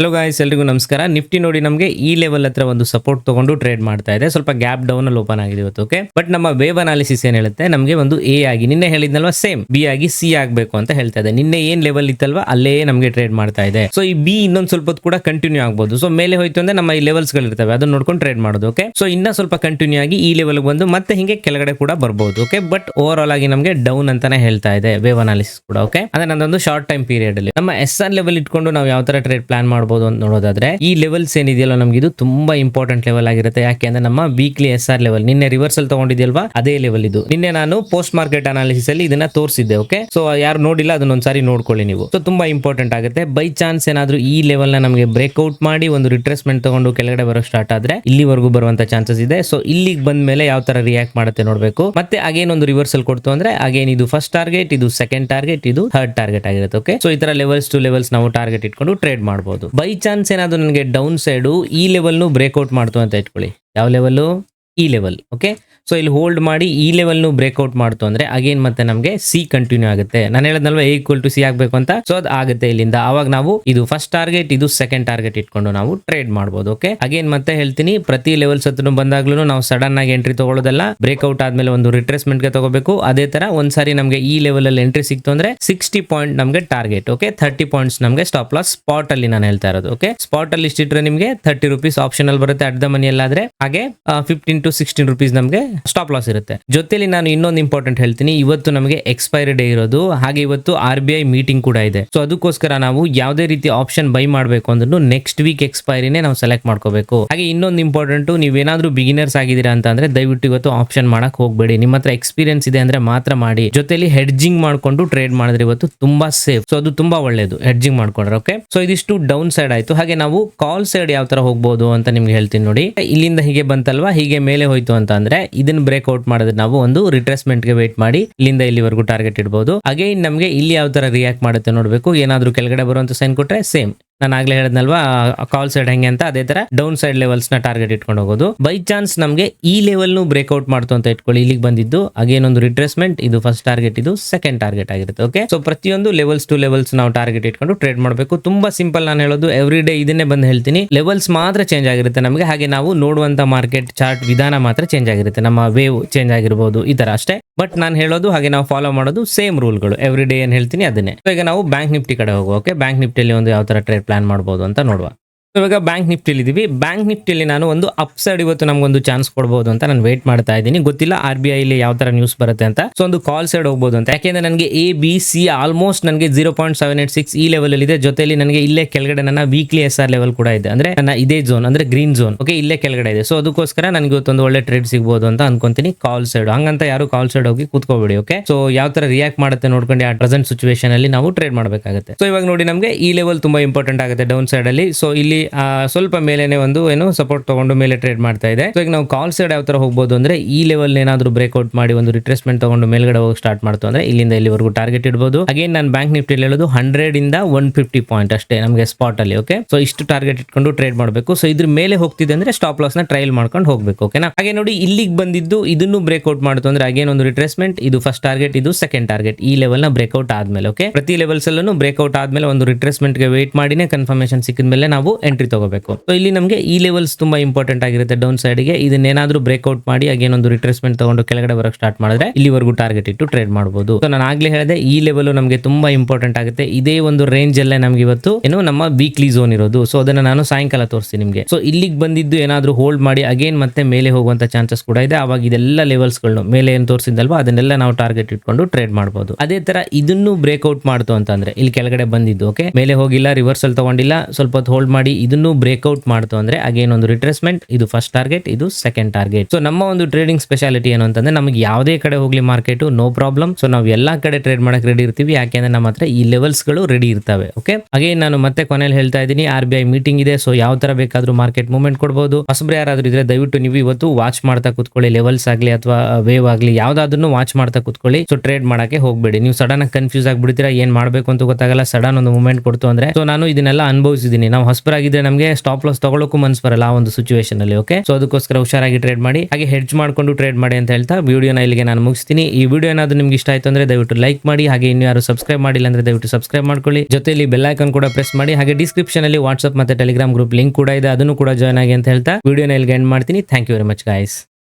Hello guys ಎಲ್ರಿಗೂ ನಮಸ್ಕಾರ. Nifty ನೋಡಿ ನಮಗೆ ಈ ಲೆವೆಲ್ ಹತ್ರ ಒಂದು ಸಪೋರ್ಟ್ ತಗೊಂಡು ಟ್ರೇಡ್ ಮಾಡ್ತಾ ಇದೆ. ಸ್ವಲ್ಪ ಗ್ಯಾಪ್ ಡೌನ್ ಅಲ್ಲಿ ಓಪನ್ ಆಗಿದೆ ಇವತ್ತು ಓಕೆ ಬಟ್ ನಮ್ಮ ವೇವ್ ಅನಾಲಿಸಿಸ್ ಏನ್ ಹೇಳುತ್ತೆ? ನಮಗೆ ಒಂದು ಎ ಆಗಿ, ನಿನ್ನೆ ಹೇಳಿದ್ನಲ್ವಾ? ಸೇಮ್ ಬಿ ಆಗಿ ಸಿ ಆಗಬೇಕು ಅಂತ ಹೇಳ್ತಾ ಇದೆ. ನಿನ್ನೆ ಏನ್ ಲೆವೆಲ್ ಇತ್ತಲ್ವಾ? ಅಲ್ಲೇ ನಮಗೆ ಟ್ರೇಡ್ ಮಾಡ್ತಾ ಇದೆ. ಸೊ ಈ ಬಿ ಇನ್ನೊಂದು ಸ್ವಲ್ಪ ಕೂಡ ಕಂಟಿನ್ಯೂ ಆಗ್ಬೋದು. ಸೊ ಮೇಲೆ ಹೋಯ್ತು ಅಂದ್ರೆ ನಮ್ಮ ಈ ಲೆವೆಲ್ಸ್ಗಳು ಇರ್ತವೆ ಅದನ್ನ ನೋಡ್ಕೊಂಡು ಟ್ರೇಡ್ ಮಾಡೋದು ಓಕೆ ಸೊ ಇನ್ನ ಸ್ವಲ್ಪ ಕಂಟಿನ್ಯೂ ಆಗಿ ಈ ಲೆವೆಲ್ ಬಂದು ಮತ್ತೆ ಹಿಂಗೆ ಕೆಳಗಡೆ ಕೂಡ ಬರ್ಬೋದು ಓಕೆ ಬಟ್ ಓವರ್ ಆಲ್ ಆಗಿ ನಮಗೆ ಡೌನ್ ಅಂತಾನೆ ಹೇಳ್ತಾ ಇದೆ ವೇವ್ ಅನಾಲಿಸಿಸ್ ಕೂಡ ಓಕೆ ಅಂದ್ರೆ ನಂದೊಂದು ಶಾರ್ಟ್ ಟೈಮ್ ಪೀರಿಯಡ್ ಅಲ್ಲಿ. ನಮ್ಮ ಎಸ್ ಆರ್ ಲೆವೆಲ್ ಇಟ್ಕೊಂಡು ನಾವು ಯಾವ ತರ ಟ್ರೇಡ್ ಪ್ಲಾನ್ ಮಾಡಬಹುದು ಅಂತ ನೋಡೋದಾದ್ರೆ, ಈ ಲೆವೆಲ್ಸ್ ಏನಿದೆಯಲ್ಲ ನಮ್ಗೆ ಇದು ತುಂಬಾ ಇಂಪಾರ್ಟೆಂಟ್ ಲೆವೆಲ್ ಆಗಿರುತ್ತೆ. ಯಾಕೆ ಅಂದ್ರೆ ನಮ್ಮ ವೀಕ್ಲಿ ಎಸ್ ಆರ್ ಲೆವೆಲ್ ನಿನ್ನೆ ರಿವರ್ಸಲ್ ತಗೊಂಡಿದ್ಯಲ್ವಾ? ಅದೇ ಲೆವೆಲ್ ಇದು. ನಿನ್ನೆ ನಾನು ಪೋಸ್ಟ್ ಮಾರ್ಕೆಟ್ ಅನಾಲಿಸಿಸ್ ಅಲ್ಲಿ ಇದನ್ನ ತೋರಿಸಿದ್ದೆ ಓಕೆ ಸೊ ಯಾರು ನೋಡಿಲ್ಲ ಅದನ್ನ ಒಂದ್ಸಾರಿ ನೋಡ್ಕೊಳ್ಳಿ ನೀವು. ಸೊ ತುಂಬಾ ಇಂಪಾರ್ಟೆಂಟ್ ಆಗುತ್ತೆ. ಬೈ ಚಾನ್ಸ್ ಏನಾದ್ರೂ ಈ ಲೆವೆಲ್ನ ನಮಗೆ ಬ್ರೇಕ್ಔಟ್ ಮಾಡಿ ಒಂದು ರಿಟ್ರೆಸ್ಮೆಂಟ್ ತಗೊಂಡು ಕೆಳಗಡೆ ಬರೋ ಸ್ಟಾರ್ಟ್ ಆದ್ರೆ, ಇಲ್ಲಿವರೆಗೂ ಬರುವಂತ ಚಾನ್ಸಸ್ ಇದೆ. ಸೊ ಇಲ್ಲಿಗೆ ಬಂದ ಮೇಲೆ ಯಾವ ತರ ರಿಯಾಕ್ಟ್ ಮಾಡುತ್ತೆ ನೋಡಬೇಕು. ಮತ್ತೆ ಅಗೇನ್ ಒಂದು ರಿವರ್ಸಲ್ ಕೊಡ್ತು ಅಂದ್ರೆ ಅಗೇನ್ ಇದು ಫಸ್ಟ್ ಟಾರ್ಗೆಟ್ ಇದು ಸೆಕೆಂಡ್ ಟಾರ್ಗೆಟ್ ಇದು ಥರ್ಡ್ ಟಾರ್ಗೆಟ್ ಆಗಿರುತ್ತೆ ಓಕೆ ಸೊ ಈ ತರ ಲೆವೆಲ್ಸ್ ಟು ಲೆವೆಲ್ಸ್ ನಾವು ಟಾರ್ಗೆಟ್ ಇಟ್ಕೊಂಡು ಟ್ರೇಡ್ ಮಾಡಬಹುದು ಬೈ ಚಾನ್ಸ್ ಏನಾದರೂ ನನಗೆ ಡೌನ್ ಸೈಡು ಈ ಲೆವೆಲ್ನು ಬ್ರೇಕ್ಔಟ್ ಮಾಡ್ತು ಅಂತ ಇಟ್ಕೊಳ್ಳಿ. ಯಾವ ಲೆವೆಲ್ಲು ಈ ಲೆವೆಲ್ ಓಕೆ ಸೊ ಇಲ್ಲಿ ಹೋಲ್ಡ್ ಮಾಡಿ ಈ ಲೆವೆಲ್ನು ಬ್ರೇಕ್ಔಟ್ ಮಾಡ್ತು ಅಂದ್ರೆ ಅಗೇನ್ ಮತ್ತೆ ನಮಗೆ ಸಿ ಕಂಟಿನ್ಯೂ ಆಗುತ್ತೆ. ನಾನು ಹೇಳದ್ನಲ್ವಾ ಎ ಈಕ್ವಲ್ ಟು ಸಿ ಆಗಬೇಕು ಅಂತ? ಸೊ ಅದು ಆಗುತ್ತೆ ಇಲ್ಲಿಂದ. ಆವಾಗ ನಾವು ಇದು ಫಸ್ಟ್ ಟಾರ್ಗೆಟ್ ಇದು ಸೆಕೆಂಡ್ ಟಾರ್ಗೆಟ್ ಇಟ್ಕೊಂಡು ನಾವು ಟ್ರೇಡ್ ಮಾಡ್ಬೋದು ಓಕೆ ಅಗೇನ್ ಮತ್ತೆ ಹೇಳ್ತೀನಿ, ಪ್ರತಿ ಲೆವೆಲ್ಸ್ ಹತ್ರ ಬಂದಾಗ್ಲೂ ನಾವು ಸಡನ್ ಆಗಿ ಎಂಟ್ರಿ ತಗೊಳ್ಳೋದಲ್ಲ. ಬ್ರೇಕ್ಔಟ್ ಆದ್ಮೇಲೆ ಒಂದು ರಿಟ್ರೆಸ್ಮೆಂಟ್ಗೆ ತಗೋಬೇಕು. ಅದೇ ತರ ಒಂದ್ಸಾರಿ ನಮಗೆ ಈ ಲೆವೆಲ್ ಅಲ್ಲಿ ಎಂಟ್ರಿ ಸಿಕ್ತು ಅಂದ್ರೆ ಸಿಕ್ಸ್ಟಿ ಪಾಯಿಂಟ್ ನಮಗೆ ಟಾರ್ಗೆಟ್ ಓಕೆ ಥರ್ಟಿ ಪಾಯಿಂಟ್ಸ್ ನಮಗೆ ಸ್ಟಾಪ್ ಲಾಸ್ ಸ್ಪಾಟ್ ಅಲ್ಲಿ ನಾನು ಹೇಳ್ತಾ ಇರೋದು ಓಕೆ ಸ್ಪಾಟ್ ಅಲ್ಲಿ ಇಷ್ಟಿಟ್ರೆ ನಿಮಗೆ ಥರ್ಟಿ ರುಪೀಸ್ ಆಪ್ಷನ್ ಅಲ್ಲಿ ಬರುತ್ತೆ ಅಟ್ ದ ಮನಿ ಹಾಗೆ ಫಿಫ್ಟೀನ್ ಟು ಸಿಕ್ಸ್ಟೀನ್ ರುಪೀಸ್ ನಮಗೆ ಸ್ಟಾಪ್ ಲಾಸ್ ಇರುತ್ತೆ. ಜೊತೆಲಿ ನಾನು ಇನ್ನೊಂದು ಇಂಪಾರ್ಟೆಂಟ್ ಹೇಳ್ತೀನಿ. ಇವತ್ತು ನಮಗೆ ಎಕ್ಸ್ಪೈರಿ ಡೇ ಇರೋದು. ಹಾಗೆ ಇವತ್ತು ಆರ್ ಬಿ ಮೀಟಿಂಗ್ ಕೂಡ ಇದೆ. ಸೊ ಅದಕ್ಕೋಸ್ಕರ ನಾವು ಯಾವುದೇ ರೀತಿ ಆಪ್ಷನ್ ಬೈ ಮಾಡಬೇಕು ಅಂದ್ರೂ ನೆಕ್ಸ್ಟ್ ವೀಕ್ ಎಕ್ಸ್ಪೈರಿನೇ ನಾವು ಸೆಲೆಕ್ಟ್ ಮಾಡ್ಕೋಬೇಕು. ಹಾಗೆ ಇನ್ನೊಂದು ಇಂಪಾರ್ಟೆಂಟ್ ನೀವೇನಾದ್ರೂ ಬಿಗಿನರ್ಸ್ ಆಗಿದ್ದೀರಾ ಅಂತ ಅಂದ್ರೆ ದಯವಿಟ್ಟು ಇವತ್ತು ಆಪ್ಷನ್ ಮಾಡಕ್ ಹೋಗಬೇಡಿ. ನಿಮ್ಮ ಹತ್ರ ಎಕ್ಸ್ಪೀರಿಯನ್ಸ್ ಇದೆ ಅಂದ್ರೆ ಮಾತ್ರ ಮಾಡಿ. ಜೊತೆಲಿ ಹೆಡ್ಜಿಂಗ್ ಮಾಡ್ಕೊಂಡು ಟ್ರೇಡ್ ಮಾಡಿದ್ರೆ ಇವತ್ತು ತುಂಬಾ ಸೇಫ್ ಸೊ ಅದು ತುಂಬಾ ಒಳ್ಳೇದು. ಹೆಡ್ಜಿಂಗ್ ಮಾಡ್ಕೊಂಡ್ರೆ ಓಕೆ ಸೊ ಇದಿಷ್ಟು ಡೌನ್ ಸೈಡ್ ಆಯ್ತು. ಹಾಗೆ ನಾವು ಕಾಲ್ ಸೈಡ್ ಯಾವ ತರ ಹೋಗ್ಬೋದು ಅಂತ ನಿಮ್ಗೆ ಹೇಳ್ತೀನಿ ನೋಡಿ. ಇಲ್ಲಿಂದ ಹೀಗೆ ಬಂತಲ್ವಾ? ಹೀಗೆ ಮೇಲೆ ಹೋಯ್ತು ಅಂತ ಅಂದ್ರೆ ಇದನ್ನ ಬ್ರೇಕ್ಔಟ್ ಮಾಡಿದ್ರೆ ನಾವು ಒಂದು ರಿಟ್ರೆಸ್ಮೆಂಟ್ಗೆ ವೇಟ್ ಮಾಡಿ ಇಲ್ಲಿಂದ ಇಲ್ಲಿವರೆಗೂ ಟಾರ್ಗೆಟ್ ಇಡಬಹುದು ಅಗೈನ್ ನಮಗೆ ಇಲ್ಲಿ ಯಾವ ತರ ರಿಯಾಕ್ಟ್ ಮಾಡುತ್ತೆ ನೋಡಬೇಕು. ಏನಾದರೂ ಕೆಳಗಡೆ ಬರುವಂತ ಸೈನ್ ಕೊಟ್ರೆ ಸೇಮ್ ನಾನು ಆಗ್ಲೇ ಹೇಳಿದ್ನಲ್ವಾ ಕಾಲ್ ಸೈಡ್ ಹೆಂಗೆ ಅಂತ, ಅದೇ ತರ ಡೌನ್ ಸೈಡ್ ಲೆವೆಲ್ಸ್ನ ಟಾರ್ಗೆಟ್ ಇಟ್ಕೊಂಡು ಹೋಗೋದು. ಬೈ ಚಾನ್ಸ್ ನಮಗೆ ಈ ಲೆವೆಲ್ ನು ಬ್ರೇಕ್ಔಟ್ ಮಾಡ್ತು ಅಂತ ಇಟ್ಕೊಳ್ಳಿ, ಇಲ್ಲಿಗೆ ಬಂದಿದ್ದು. ಅಗೇನ್ ಒಂದು ರಿಟ್ರೆಸ್ಮೆಂಟ್ ಇದು ಫಸ್ಟ್ ಟಾರ್ಗೆಟ್ ಇದು ಸೆಕೆಂಡ್ ಟಾರ್ಗೆಟ್ ಆಗಿರುತ್ತೆ ಓಕೆ ಸೊ ಪ್ರತಿಯೊಂದು ಲೆವೆಲ್ಸ್ ಟು ಲೆವೆಲ್ಸ್ ನಾವು ಟಾರ್ಗೆಟ್ ಇಟ್ಕೊಂಡು ಟ್ರೇಡ್ ಮಾಡಬೇಕು. ತುಂಬಾ ಸಿಂಪಲ್ ನಾನು ಹೇಳೋದು ಎವ್ರಿ ಡೇ ಇದನ್ನೇ ಬಂದು ಹೇಳ್ತೀನಿ. ಲೆವೆಲ್ಸ್ ಮಾತ್ರ ಚೇಂಜ್ ಆಗಿರುತ್ತೆ ನಮಗೆ. ಹಾಗೆ ನಾವು ನೋಡುವಂತ ಮಾರ್ಕೆಟ್ ಚಾರ್ಟ್ ವಿಧಾನ ಮಾತ್ರ ಚೇಂಜ್ ಆಗಿರುತ್ತೆ. ನಮ್ಮ ವೇವ್ ಚೇಂಜ್ ಆಗಿರ್ಬೋದು, ಈ ತರ ಅಷ್ಟೇ. ಬಟ್ ನಾನು ಹೇಳೋದು, ಹಾಗೆ ನಾವು ಫಾಲೋ ಮಾಡೋದು ಸೇಮ್ ರೂಲ್ಗಳು ಎವ್ರಿ ಡೇ ಏನ್ ಹೇಳ್ತೀನಿ, ಅದನ್ನೇ. ಈಗ ನಾವು ಬ್ಯಾಂಕ್ ನಿಫ್ಟಿ ಕಡೆ ಹೋಗುವ ಓಕೆ ಬ್ಯಾಂಕ್ ನಿಫ್ಟಿಯಲ್ಲಿ ಒಂದು ಯಾವ ತರ ಟ್ರೇಡ್ ಪ್ಲಾನ್ ಮಾಡ್ಬೋದು ಅಂತ ನೋಡುವ. ಇವಾಗ ಬ್ಯಾಂಕ್ ನಿಫ್ಟಿಲಿ ಇದೀವಿ. ಬ್ಯಾಂಕ್ ನಿಫ್ಟಿಲಿ ನಾನು ಒಂದು ಅಪ್ ಸೈಡ್ ಇವತ್ತು ನಮ್ಗೊಂದು ಚಾನ್ಸ್ ಕೊಡ್ಬೋದು ಅಂತ ನಾನು ವೇಟ್ ಮಾಡ್ತಾ ಇದ್ದೀನಿ. ಗೊತ್ತಿಲ್ಲ ಆರ್ ಬಿ ಐಲಿ ಯಾವ ತರ ನ್ಯೂಸ್ ಬರುತ್ತೆ ಅಂತ. ಸೊ ಒಂದು ಕಾಲ್ ಸೈಡ್ ಹೋಗ್ಬೋದು ಅಂತ. ಯಾಕೆಂದ್ರೆ ನನಗೆ ಎ ಬಿ ಸಿ ಆಲ್ಮೋಸ್ಟ್ ನನಗೆ zero point seven eight six ಈ ಲೆವೆಲ್ ಇದೆ. ಜೊತೆಲಿ ನನಗೆ ಇಲ್ಲೇ ಕೆಳಗಡೆ ನನ್ನ ವೀಕ್ಲಿ ಎಸ್ ಆರ್ ಲೆವೆಲ್ ಕೂಡ ಇದೆ. ಅಂದ್ರೆ ನನ್ನ ಇದೇ ಝೋನ್ ಅಂದ್ರೆ ಗ್ರೀನ್ ಝೋನ್ ಓಕೆ ಇಲ್ಲೇ ಕೆಳಗಡೆ ಇದೆ. ಸೊ ಅದಕ್ಕೋಸ್ಕರ ನನಗೆ ಇವತ್ತೊಂದು ಒಳ್ಳೆ ಟ್ರೇಡ್ ಸಿಗ್ಬೋದು ಅಂತ ಅನ್ಕೊಂತೀನಿ. ಕಾಲ್ ಸೈಡ್ ಹಂಗಂತ ಯಾರು ಕಾಲ್ ಸೈಡ್ ಹೋಗಿ ಕೂತ್ಕೋಬೇಡಿ ಓಕೆ ಸೊ ಯಾವ ತರ ರಿಯಾಕ್ಟ್ ಮಾಡುತ್ತೆ ನೋಡ್ಕೊಂಡು ಆ ಪ್ರೆಸೆಂಟ್ ಸಿಚುವೇಶನ್ ಅಲ್ಲಿ ನಾವು ಟ್ರೇಡ್ ಮಾಡಬೇಕಾಗುತ್ತೆ. ಸೊ ಇವಾಗ ನೋಡಿ ನಮಗೆ ಈ ಲೆವೆಲ್ ತುಂಬಾ ಇಂಪಾರ್ಟೆಂಟ್ ಆಗುತ್ತೆ ಡೌನ್ ಸೈಡ್ ಅಲ್ಲಿ. ಸೊ ಇಲ್ಲಿ ಆ, ಸ್ವಲ್ಪ ಮೇಲೆನೆ ಒಂದು ಏನು ಸಪೋರ್ಟ್ ತಗೊಂಡು ಮೇಲೆ ಟ್ರೇಡ್ ಮಾಡ್ತಾ ಇದೆ. ಸೊ ಈಗ ನಾವು ಕಾಲ್ ಸೈಡ್ ಯಾವ ತರ ಹೋಗ್ಬೋದು ಅಂದ್ರೆ ಈ ಲೆವೆಲ್ ಏನಾದ್ರು ಬ್ರೇಕ್ಔಟ್ ಮಾಡಿ ಒಂದು ರಿಟ್ರೆಸ್ಮೆಂಟ್ ತಗೊಂಡು ಮೇಲ್ಗಡೆ ಹೋಗಿ ಸ್ಟಾರ್ಟ್ ಮಾಡ್ತು ಅಂದ್ರೆ ಇಲ್ಲಿಂದ ಇಲ್ಲಿವರೆಗೂ ಟಾರ್ಗೆಟ್ ಇಡಬಹುದು ಅಗೇನ್ ನಾನು ಬ್ಯಾಂಕ್ ನಿಫ್ಟಿ ಹೇಳೋದು ಹಂಡ್ರೆಡ್ ಇಂದ ಒನ್ ಫಿಫ್ಟಿ ಪಾಯಿಂಟ್ ಅಷ್ಟೇ ನಮಗೆ ಸ್ಪಾಟ್ ಅಲ್ಲಿ ಓಕೆ ಸೊ ಇಷ್ಟು ಟಾರ್ಗೆಟ್ ಇಟ್ಕೊಂಡು ಟ್ರೇಡ್ ಮಾಡಬೇಕು. ಸೊ ಇದ್ರ ಮೇಲೆ ಹೋಗ್ತಿದೆ ಅಂದ್ರೆ ಸ್ಟಾಪ್ ಲಾಸ್ನ ಟ್ರೈಲ್ ಮಾಡ್ಕೊಂಡು ಹೋಗ್ಬೇಕು ಓಕೆನಾ ಹಾಗೆ ನೋಡಿ ಇಲ್ಲಿಗೆ ಬಂದಿದ್ದು ಇದನ್ನು ಬ್ರೇಕ್ಔಟ್ ಮಾಡ್ತು ಅಂದ್ರೆ ಅಗೇನ್ ಒಂದು ರಿಟ್ರೆಸ್ಮೆಂಟ್ ಇದು ಫಸ್ಟ್ ಟಾರ್ಗೆಟ್ ಇದು ಸೆಕೆಂಡ್ ಟಾರ್ಗೆಟ್ ಈ ಲೆವೆಲ್ನ ಬ್ರೇಕ್ಔಟ್ ಆದ್ಮೇಲೆ ಓಕೆ ಪ್ರತಿ ಲೆವೆಲ್ಸ್ ಅಲ್ಲೂ ಬ್ರೇಕ್ಔಟ್ ಆದ್ಮೇಲೆ ಒಂದು ರಿಟ್ರೆಸ್ಮೆಂಟ್ಗೆ ವೇಟ್ ಮಾಡಿನೇ ಕನ್ಫರ್ಮೇಶನ್ ಸಿಕ್ಕಿದ ಮೇಲೆ ನಾವು ಎಂಟ್ರಿ ತಗೋಬೇಕು. ಸೊ ಇಲ್ಲಿ ನಮಗೆ ಈ ಲೆವೆಲ್ಸ್ ತುಂಬಾ ಇಂಪಾರ್ಟೆಂಟ್ ಆಗಿರುತ್ತೆ ಡೌನ್ ಸೈಡ್ಗೆ ಇದನ್ನೇನಾದ್ರೂ ಬ್ರೇಕ್ಔಟ್ ಮಾಡಿ ಅಗೇನ್ ಒಂದು ರಿಟ್ರೆಸ್ಮೆಂಟ್ ತಗೊಂಡು ಕೆಳಗಡೆ ಬರೋಕ್ಕೆ ಸ್ಟಾರ್ಟ್ ಮಾಡಿದ್ರೆ ಇಲ್ಲಿವರೆಗೂ ಟಾರ್ಗೆಟ್ ಇಟ್ಟು ಟ್ರೇಡ್ ಮಾಡಬಹುದು ಸೊ ನಾನು ಆಗ್ಲೇ ಹೇಳಿದೆ ಈ ಲೆವೆಲ್ ನಮಗೆ ತುಂಬಾ ಇಂಪಾರ್ಟೆಂಟ್ ಆಗುತ್ತೆ. ಇದೇ ಒಂದು ರೇಂಜ್ ಅಲ್ಲೇ ನಮ್ಗೆ ಇವತ್ತು ಏನು ನಮ್ಮ ವೀಕ್ಲಿ ಝೋನ್ ಇರೋದು. ಸೊ ಅದನ್ನ ನಾನು ಸಾಯಂಕಾಲ ತೋರಿಸ್ತೀನಿ ನಿಮಗೆ. ಸೊ ಇಲ್ಲಿಗೆ ಬಂದಿದ್ದು ಏನಾದ್ರೂ ಹೋಲ್ಡ್ ಮಾಡಿ ಅಗೇನ್ ಮತ್ತೆ ಮೇಲೆ ಹೋಗುವಂತ ಚಾನ್ಸಸ್ ಕೂಡ ಇದೆ. ಅವಾಗ ಇದೆಲ್ಲ ಲೆವೆಲ್ಸ್ಗಳು ಮೇಲೆ ಏನು ತೋರಿಸಿದಲ್ವಾ ಅದನ್ನೆಲ್ಲ ನಾವು ಟಾರ್ಗೆಟ್ ಇಟ್ಕೊಂಡು ಟ್ರೇಡ್ ಮಾಡಬಹುದು ಅದೇ ತರ ಇದನ್ನು ಬ್ರೇಕ್ಔಟ್ ಮಾಡ್ತು ಅಂತಂದ್ರೆ, ಇಲ್ಲಿ ಕೆಳಗಡೆ ಬಂದಿದ್ದು ಓಕೆ ಮೇಲೆ ಹೋಗಿಲ್ಲ ರಿವರ್ಸಲ್ ತಗೊಂಡಿಲ್ಲ, ಸ್ವಲ್ಪ ಹೋಲ್ಡ್ ಮಾಡಿ ಇದನ್ನು ಬ್ರೇಕ್ಔಟ್ ಮಾಡ್ತು ಅಂದ್ರೆ ಅಗೇನ್ ಒಂದು ರಿಟ್ರೆಸ್ಮೆಂಟ್ ಇದು ಫಸ್ಟ್ ಟಾರ್ಗೆಟ್ ಇದು ಸೆಕೆಂಡ್ ಟಾರ್ಗೆಟ್ ಸೊ ನಮ್ಮ ಒಂದು ಟ್ರೇಡಿಂಗ್ ಸ್ಪೆಷಾಲಿಟಿ ಏನು ಅಂತಂದ್ರೆ ನಮಗೆ ಯಾವುದೇ ಕಡೆ ಹೋಗ್ಲಿ ಮಾರ್ಕೆಟ್ ನೋ ಪ್ರಾಬ್ಲಮ್ ಸೊ ನಾವು ಎಲ್ಲಾ ಕಡೆ ಟ್ರೇಡ್ ಮಾಡಕ್ ರೆಡಿ ಇರ್ತೀವಿ. ಯಾಕೆಂದ್ರೆ ನಮ್ಮ ಹತ್ರ ಈ ಲೆವೆಲ್ಸ್ಗಳು ರೆಡಿ ಇರ್ತವೆ ಓಕೆ ಅಗೇನ್ ನಾನು ಮತ್ತೆ ಕೊನೆಯಲ್ಲಿ ಹೇಳ್ತಾ ಇದ್ದೀನಿ ಆರ್ ಬಿ ಐ ಮೀಟಿಂಗ್ ಇದೆ. ಸೊ ಯಾವ ತರ ಬೇಕಾದ್ರೂ ಮಾರ್ಕೆಟ್ ಮೂವ್ಮೆಂಟ್ ಕೊಡಬಹುದು ಹೊಸಬ್ರು ಯಾರಾದ್ರೂ ಇದ್ರೆ ದಯವಿಟ್ಟು ನೀವು ಇವತ್ತು ವಾಚ್ ಮಾಡ್ತಾ ಕೂತ್ಕೊಳ್ಳಿ. ಲೆವೆಲ್ಸ್ ಆಗ್ಲಿ ಅಥವಾ ವೇವ್ ಆಗ್ಲಿ ಯಾವ್ದಾದ್ರು ವಾಚ್ ಮಾಡ್ತಾ ಕೂತ್ಕೊಳ್ಳಿ. ಸೊ ಟ್ರೇಡ್ ಮಾಡಕ್ಕೆ ಹೋಗಬೇಡಿ. ನೀವು ಸಡನ್ ಆಗಿ ಕನ್ಫ್ಯೂಸ್ ಆಗ್ಬಿಡ್ತೀರಾ. ಏನ್ ಮಾಡಬೇಕು ಅಂತ ಗೊತ್ತಾಗಲ್ಲ. ಸಡನ್ ಒಂದು ಮೂವ್ಮೆಂಟ್ ಕೊಡ್ತು ಅಂದ್ರೆ. ಸೊ ನಾನು ಇದನ್ನೆಲ್ಲ ಅನುಭವಿಸಿದ್ದೀನಿ. ನಾವು ಹೊಸಬರಾಗಿ ಆಗಿದ್ರೆ ನಮಗೆ ಸ್ಟಾಪ್ ಲಾಸ್ ತಗೊಳ್ಳೋಕ್ಕೂ ಮನ್ಸ್ ಬರಲ್ಲ ಆ ಒಂದು ಸಿಚುವೇಶನ್ ಅಲ್ಲಿ ಓಕೆ ಸೊ ಅದಕ್ಕೋಸ್ಕರ ಹುಷಾರಾಗಿ ಟ್ರೇಡ್ ಮಾಡಿ, ಹಾಗೆ ಹೆಡ್ಜ್ ಮಾಡ್ಕೊಂಡು ಟ್ರೇಡ್ ಮಾಡಿ ಅಂತ ಹೇಳ್ತಾ ವಿಡಿಯೋನ ಇಲ್ಲಿಗೆ ನಾನು ಮುಗಿಸ್ತೀನಿ. ಈ ವಿಡಿಯೋ ಏನಾದ್ರು ನಿಮ್ಗೆ ಇಷ್ಟ ಆಯ್ತು ಅಂದ್ರೆ ದಯವಿಟ್ಟು ಲೈಕ್ ಮಾಡಿ, ಹಾಗೆ ಇನ್ನು ಯಾರು ಸಬ್ಸ್ಕ್ರೈಬ್ ಮಾಡಿಲ್ಲ ಅಂದ್ರೆ ದಯವಿಟ್ಟು ಸಬ್ಸ್ಕ್ರೈಬ್ ಮಾಡ್ಕೊಳ್ಳಿ. ಜೊತೆಲಿ ಬೆಲ್ ಐಕನ್ ಕೂಡ ಪ್ರೆಸ್ ಮಾಡಿ, ಹಾಗೆ ಡಿಸ್ಕ್ರಿಪ್ಷನ್ ಅಲ್ಲಿ ವಾಟ್ಸ್ಆಪ್ ಮತ್ತೆ ಟೆಲಿಗ್ರಾಮ್ ಗ್ರೂಪ್ ಲಿಂಕ್ ಕೂಡ ಇದೆ, ಅದನ್ನು ಕೂಡ ಜಾಯ್ನ್ ಆಗಿ ಅಂತ ಹೇಳ್ತಾ ವಿಡಿಯೋನ ಇಲ್ಲಿಗೆ ಎಂಡ್ ಮಾಡ್ತೀನಿ. Thank you very much guys